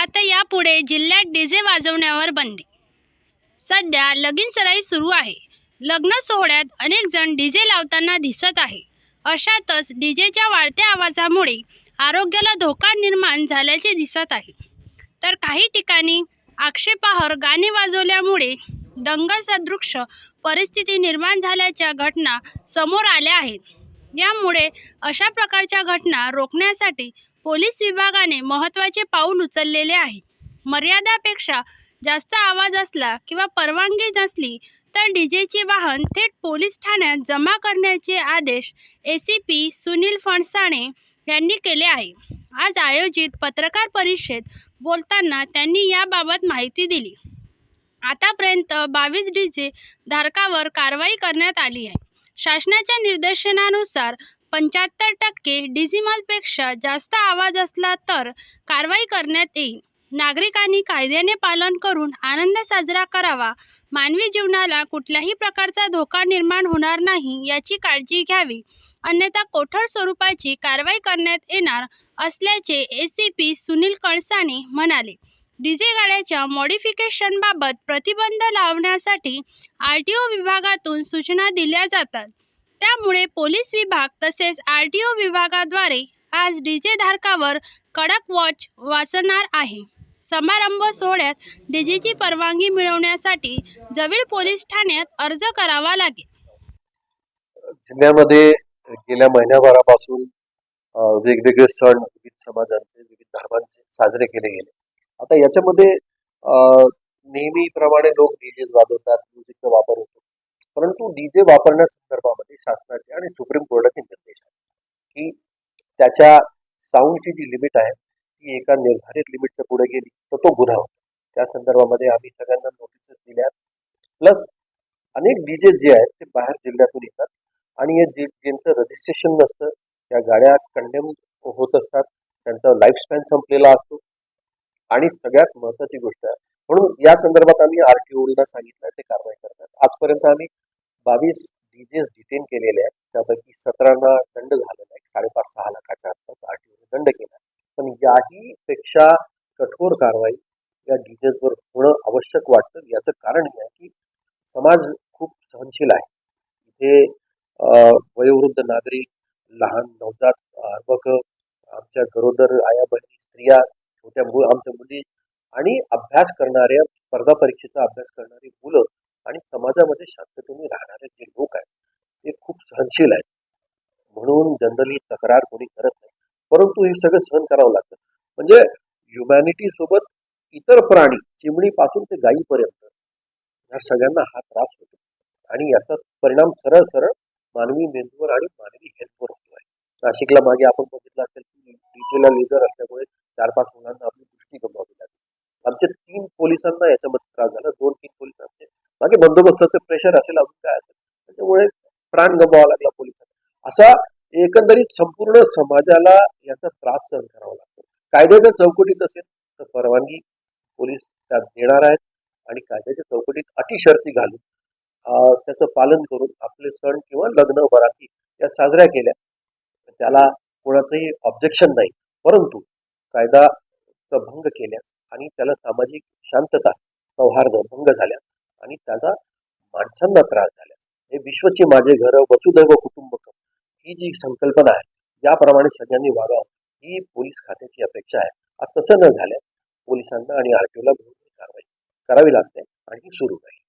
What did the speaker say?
आता यापुढे जिल्ह्यात डीजे वाजवण्यावर बंदी. सध्या लगीन सराई सुरू आहे. लग्न सोहळ्यात अनेक जण डीजे लावताना दिसत आहे. अशातच डीजेच्या वाढत्या आवाजामुळे आरोग्याला धोका निर्माण झाल्याचे दिसत आहे. तर काही ठिकाणी आक्षेपाहर गाणे वाजवल्यामुळे दंगलसदृश परिस्थिती निर्माण झाल्याच्या घटना समोर आल्या आहेत. यामुळे अशा प्रकारच्या घटना रोखण्यासाठी पोलीस विभागाने महत्त्वाचे पाऊल उचललेले आहे. मर्यादापेक्षा जास्त आवाज असला किंवा परवानगी नसली तर डीजेचे वाहन थेट पोलीस ठाण्यात जमा करण्याचे आदेश A C P Sunil Phansane यांनी केले आहे. आज आयोजित पत्रकार परिषदेत बोलताना त्यांनी याबाबत माहिती दिली. आतापर्यंत बावीस डीजे धारकावर कारवाई करण्यात आली आहे. शासनाच्या निर्देशनानुसार पंच्याहत्तर टक्के डिझिमलपेक्षा जास्त आवाज असला तर कारवाई करण्यात येईल. नागरिकांनी कायद्याने पालन करून आनंद साजरा करावा. मानवी जीवनाला कुठल्याही प्रकारचा धोका निर्माण होणार नाही याची काळजी घ्यावी. अन्यथा कोठर स्वरूपाची कारवाई करण्यात येणार असल्याचे A C P Sunil Kalsane म्हणाले. डीजे गाड्याच्या मॉडिफिकेशनबाबत प्रतिबंध लावण्यासाठी आर टी ओ विभागातून सूचना दिल्या जातात. त्यामुळे पोलीस विभाग तसेच आर टी ओ विभागाद्वारे आज डीजे धारकावर कडक वॉच वाचणार आहे. समारंभ सोहळ्यात डीजेची परवानगी मिळवण्यासाठी जवळ पोलीस ठाण्यात अर्ज करावा लागेल. जिल्ह्यामध्ये गेल्या महिन्याभरापासून वेगवेगळे सण विविध समाजांचे विविध धर्मांचे साजरे केले गेले. आता याच्यामध्ये नेहमीप्रमाणे लोक डीजे वाजवतात म्युझिकचा वापर होतो. परंतु डीजे वापरण्यासंदर्भामध्ये शासनाचे आणि सुप्रीम कोर्टाचे निर्देश आहेत. की त्याच्या साऊंडची जी लिमिट आहे ती एका निर्धारित लिमिटच्या पुढे गेली तर तो गुन्हा होतो. त्या संदर्भामध्ये आम्ही सगळ्यांना नोटिसेस दिल्या प्लस अनेक डीजे जे आहेत ते बाहेर जिल्ह्यातून येतात. आणि हे जे ज्यांचं रजिस्ट्रेशन नसतं त्या गाड्या कंडेम होत असतात. त्यांचा लाईफ स्पॅन संपलेला असतो. आणि सगळ्यात महत्वाची गोष्ट आहे म्हणून या संदर्भात आम्ही आरटीओला सांगितलं ते कारवाई करतात. आजपर्यंत आम्ही बावीस डीजेस डिटेन केलेले आहेत. त्यापैकी सतरांना दंड झालेला आहे. साडेपाच सहा लाखाच्या आसपास आरटीओने दंड केला पण याही पेक्षा कठोर कारवाई या डीजेसवर होणं आवश्यक वाटतं. याचं कारण हे आहे की समाज खूप सहनशील आहे. इथे वयोवृद्ध नागरिक लहान नवजात अर्भक आमच्या गरोदर आया बहिणी स्त्रिया छोट्या मु आमच्या मुली आणि अभ्यास करणाऱ्या स्पर्धा परीक्षेचा अभ्यास करणारी मुलं आणि समाजामध्ये शांततेने राहणारे जे लोक आहेत ते खूप सहनशील आहेत. म्हणून जनरली तक्रार कोणी करत नाही. परंतु हे सगळं सहन करावं लागतं. म्हणजे ह्युमॅनिटी सोबत इतर प्राणी चिमणीपासून ते गायीपर्यंत या सगळ्यांना हा त्रास होतो. आणि याचा परिणाम सरळ सरळ मानवी मेंदूवर आणि मानवी हेल्थवर होतो आहे. नाशिकला मागे आपण बघितलं असेल की डीजेला लेझर असल्यामुळे चार पाच मुलांना आपली दृष्टी गमवावी लागली आमच्या तीन पोलिसांना याच्यामध्ये त्रास झाला. दोन तीन पोलीस बाकी बंदोबस्ताचं प्रेशर असेल अजून काय असेल त्याच्यामुळे प्राण गमवावा लागला पोलिसांना. असा एकंदरीत संपूर्ण समाजाला याचा त्रास सहन करावा लागतो. कायद्याच्या चौकटीत असेल तर परवानगी पोलीस त्यात देणार आहेत आणि कायद्याच्या चौकटीत अटी शर्ती घालून त्याचं पालन करून आपले सण किंवा लग्न बराती या साजऱ्या केल्या. त्याला कोणाचंही ऑब्जेक्शन नाही. परंतु कायदाचा भंग केल्यास आणि त्याला सामाजिक शांतता सौहार्द भंग झाल्यास आणि त्याचा माणसांना त्रास झाल्यास. हे विश्वचे माझे घर वसुदैव कुटुंबकम ही जी संकल्पना आहे याप्रमाणे सगळ्यांनी वागावं. ही पोलीस खात्याची अपेक्षा आहे. आज तसं न झाल्यास पोलिसांना आणि आरटीओला कारवाई करावी लागते आणि सुरू राहील.